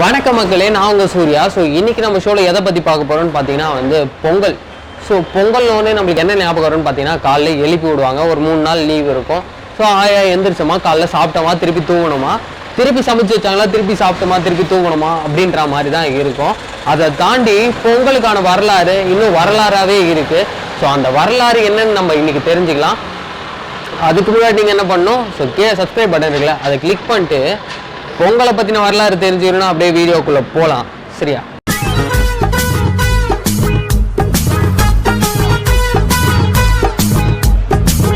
வணக்க மக்களே நான் உங்கள் சூர்யா. ஸோ இன்றைக்கி நம்ம ஷோவில் எதை பற்றி பார்க்க போகிறோம்னு பார்த்தீங்கன்னா வந்து பொங்கல். ஸோ பொங்கல்னோடனே நம்மளுக்கு என்ன ஞாபகம் வரும்னு பார்த்தீங்கன்னா காலைல எழுப்பி விடுவாங்க. ஒரு மூணு நாள் லீவ் இருக்கும். ஸோ ஆயா எந்திரிச்சோமா? காலைல சாப்பிட்டோமா? திருப்பி தூங்கணுமா? திருப்பி சமைச்சு வச்சாங்களா? திருப்பி சாப்பிட்டோமா? திருப்பி தூங்கணுமா? அப்படின்ற மாதிரி தான் இருக்கும். அதை தாண்டி பொங்கலுக்கான வரலாறு இன்னும் வரலாறாகவே இருக்குது ஸோ அந்த வரலாறு என்னன்னு நம்ம இன்னைக்கு தெரிஞ்சுக்கலாம். அதுக்கு முன்னாடி நீங்கள் என்ன பண்ணணும்? ஸோ கே சப்ஸ்கிரைப் பட்டன் இருக்குல்ல அதை கிளிக் பண்ணிட்டு பொங்கலை பற்றின வரலாறு தெரிஞ்சுக்கணும் அப்படியே வீடியோக்குள்ளே போகலாம் சரியா?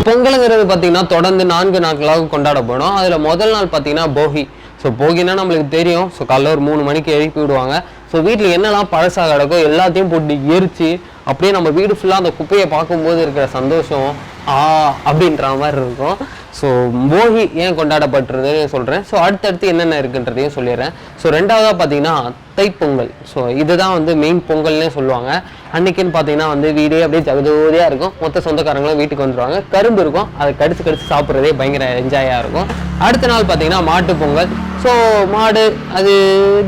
பொங்கலுங்கிறது பார்த்தீங்கன்னா தொடர்ந்து நான்கு நாட்களாக கொண்டாடப்படும் அதில் முதல் நாள் பார்த்தீங்கன்னா போகி. ஸோ போகினா நம்மளுக்கு தெரியும். ஸோ காலைல ஒரு மூணு மணிக்கு எழுப்பி விடுவாங்க. ஸோ வீட்டில் என்னெல்லாம் பழசாக கிடக்கோ எல்லாத்தையும் போட்டு எரிச்சு அப்படியே நம்ம வீடு ஃபுல்லாக அந்த குப்பையை பார்க்கும்போது இருக்கிற சந்தோஷம் ஆ அப்படின்ற மாதிரி இருக்கும். ஸோ போகி ஏன் கொண்டாடப்பட்டுருதுன்னு சொல்கிறேன் ஸோ அடுத்தடுத்து என்னென்ன இருக்குன்றதையும் சொல்லிடுறேன். ஸோ ரெண்டாவதாக பார்த்தீங்கன்னா தைப்பொங்கல். ஸோ இதுதான் வந்து மெயின் பொங்கல்னே சொல்லுவாங்க. அன்னைக்குன்னு பார்த்தீங்கன்னா வந்து வீடே அப்படியே ஜகஜோதியாக இருக்கும். மொத்த சொந்தக்காரங்களும் வீட்டுக்கு வந்துடுவாங்க கரும்பு இருக்கும். அதை கடிச்சு கடிச்சு சாப்பிட்றதே பயங்கர என்ஜாயாக இருக்கும். அடுத்த நாள் பார்த்தீங்கன்னா மாட்டு பொங்கல். ஸோ மாடு அது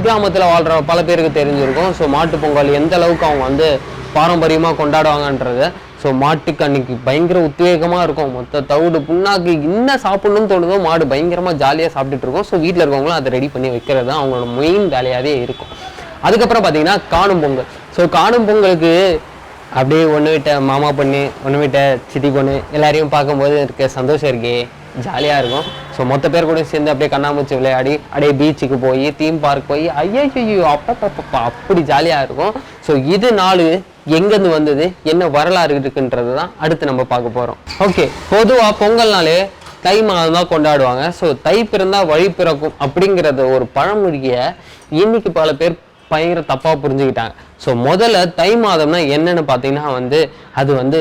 கிராமத்தில் வாழ்கிற பல பேருக்கு தெரிஞ்சிருக்கும். ஸோ மாட்டு பொங்கல் எந்த அளவுக்கு அவங்க வந்து பாரம்பரியமாக கொண்டாடுவாங்கன்றது ஸோ மாட்டுக்கு அன்னைக்கு பயங்கர உத்வேகமாக இருக்கும். மொத்த தவிடு புண்ணாக்கு என்ன சாப்பிடணும்னு தோணுதோ மாடு பயங்கரமாக ஜாலியாக சாப்பிட்டுட்டு இருக்கும். ஸோ வீட்டில் இருக்கவங்களும் அதை ரெடி பண்ணி வைக்கிறது தான் அவங்களோட மெயின் வேலையாகவே இருக்கும். அதுக்கப்புறம் பார்த்தீங்கன்னா காணும் பொங்கல். ஸோ காணும் பொங்கலுக்கு அப்படியே ஒன்று விட்ட மாமா பொண்ணு ஒன்று விட்ட சித்தி பொண்ணு எல்லாரையும் பார்க்கும்போது இருக்க சந்தோஷம் இருக்கே. ஜாலியாக இருக்கும். ஸோ மொத்த பேர் கூட சேர்ந்து அப்படியே கண்ணாமூச்சி விளையாடி அப்படியே பீச்சுக்கு போய் தீம் பார்க் போய் ஐயோ அப்பப்பப்பா அப்படி ஜாலியாக இருக்கும். ஸோ இது நாலு எங்கேருந்து வந்தது என்ன வரலாறு இருக்குன்றது தான் அடுத்து நம்ம பார்க்க போகிறோம் ஓகே பொதுவாக பொங்கல்னாலே தை மாதம் தான் கொண்டாடுவாங்க. ஸோ தை பிறந்தால் வழி பிறக்கும் அப்படிங்கிறத ஒரு பழமொழியை இன்னைக்கு பல பேர் பயங்கர தப்பாக புரிஞ்சுக்கிட்டாங்க. ஸோ முதல்ல தை மாதம்னா என்னன்னு பார்த்தீங்கன்னா வந்து அது வந்து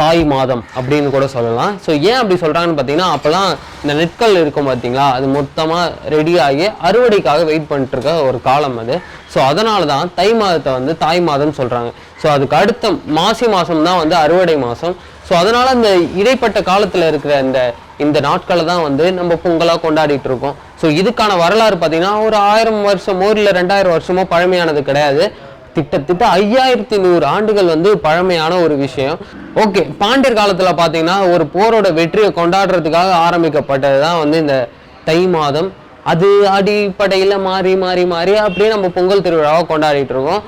தாய் மாதம் அப்படின்னு கூட சொல்லலாம். ஸோ ஏன் அப்படி சொல்கிறாங்கன்னு பார்த்தீங்கன்னா அப்போல்லாம் இந்த நெற்கள் இருக்கும் பார்த்தீங்களா? அது மொத்தமாக ரெடியாகி அறுவடைக்காக வெயிட் பண்ணிட்டு இருக்க ஒரு காலம் அது. ஸோ அதனால தான் தை மாதத்தை வந்து தாய் மாதம் சொல்கிறாங்க ஸோ அதுக்கு அடுத்த மாசி மாதம் தான் வந்து அறுவடை மாதம் ஸோ அதனால் அந்த இடைப்பட்ட காலத்தில் இருக்கிற இந்த இந்த நாட்களை தான் வந்து நம்ம பொங்கலாக கொண்டாடிட்டு இருக்கோம் ஸோ இதுக்கான வரலாறு பார்த்தீங்கன்னா ஒரு ஆயிரம் வருஷமோ இல்லை ரெண்டாயிரம் வருஷமோ பழமையானது கிடையாது. திட்டத்திட்ட ஐயாயிரத்தி நூறு ஆண்டுகள் வந்து பழமையான ஒரு விஷயம். ஓகே பாண்டியர் காலத்தில் பார்த்தீங்கன்னா ஒரு போரோட வெற்றியை கொண்டாடுறதுக்காக ஆரம்பிக்கப்பட்டது தான் வந்து இந்த தை மாதம். அது அடிப்படையில் மாறி மாறி மாறி அப்படியே நம்ம பொங்கல் திருவிழாவை கொண்டாடிட்டு இருக்கோம்.